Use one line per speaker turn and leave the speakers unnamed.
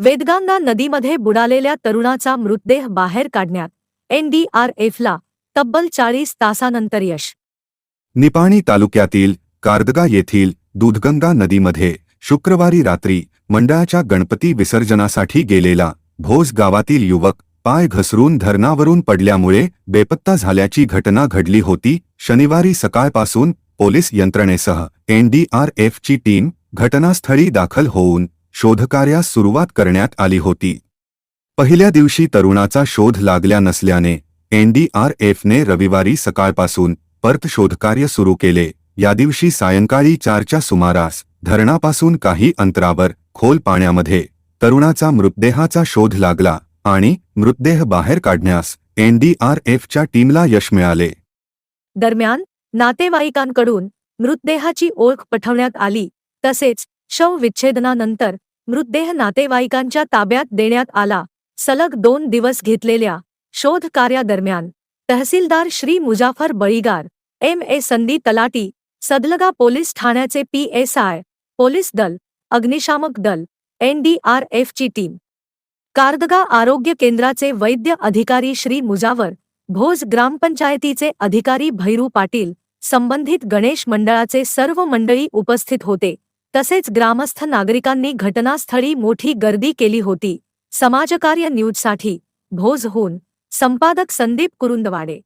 वेदगांगा नदीमध्ये बुडालेल्या तरुणाचा मृतदेह बाहेर काढण्यात एनडीआरएफला तब्बल चाळीस तासानंतर यश.
निपाणी तालुक्यातील कारदगा येथील दूधगंगा नदीमध्ये शुक्रवारी रात्री मंडळाच्या गणपती विसर्जनासाठी गेलेला भोज गावातील युवक पाय घसरून धरणावरून पडल्यामुळे बेपत्ता झाल्याची घटना घडली होती शनिवारी सकाळपासून पोलीस यंत्रणेसह एनडीआरएफची टीम घटनास्थळी दाखल होऊन शोधकार्यास सुरुवात करण्यात आली होती. पहिल्या दिवशी तरुणाचा शोध लागल्या नसल्याने एनडीआरएफने रविवारी सकाळपासून परत शोधकार्य सुरू केले. या दिवशी सायंकाळी चारच्या सुमारास धरणापासून काही अंतरावर खोल पाण्यामध्ये तरुणाचा मृतदेहाचा शोध लागला आणि मृतदेह बाहेर काढण्यास एनडीआरएफच्या टीमला यश मिळाले.
दरम्यान नातेवाईकांकडून मृतदेहाची ओळख पठवण्यात आली तसेच शव विच्छेदनानंतर मृतदेह नातेवाईकांच्या ताब्यात देण्यात आला. सलग दोन दिवस घेतलेल्या शोध कार्यादरम्यान तहसीलदार श्री मुजाफर बळीगार एम ए संदी तलाटी सदलगा पोलीस ठाण्याचे पी एस आय पोलीस दल अग्निशामक दल एनडीआरएफची टीम. कारदगा आरोग्य केंद्राचे वैद्य अधिकारी श्री मुजावर भोज ग्रामपंचायतीचे अधिकारी भैरू पाटील संबंधित गणेश मंडळाचे सर्व मंडळी उपस्थित होते. तसेच ग्रामस्थ नागरिकांनी घटनास्थळी मोठी गर्दी केली होती. समाजकार्य न्यूजसाठी भोजहून संपादक संदीप कुरुंदवाडे.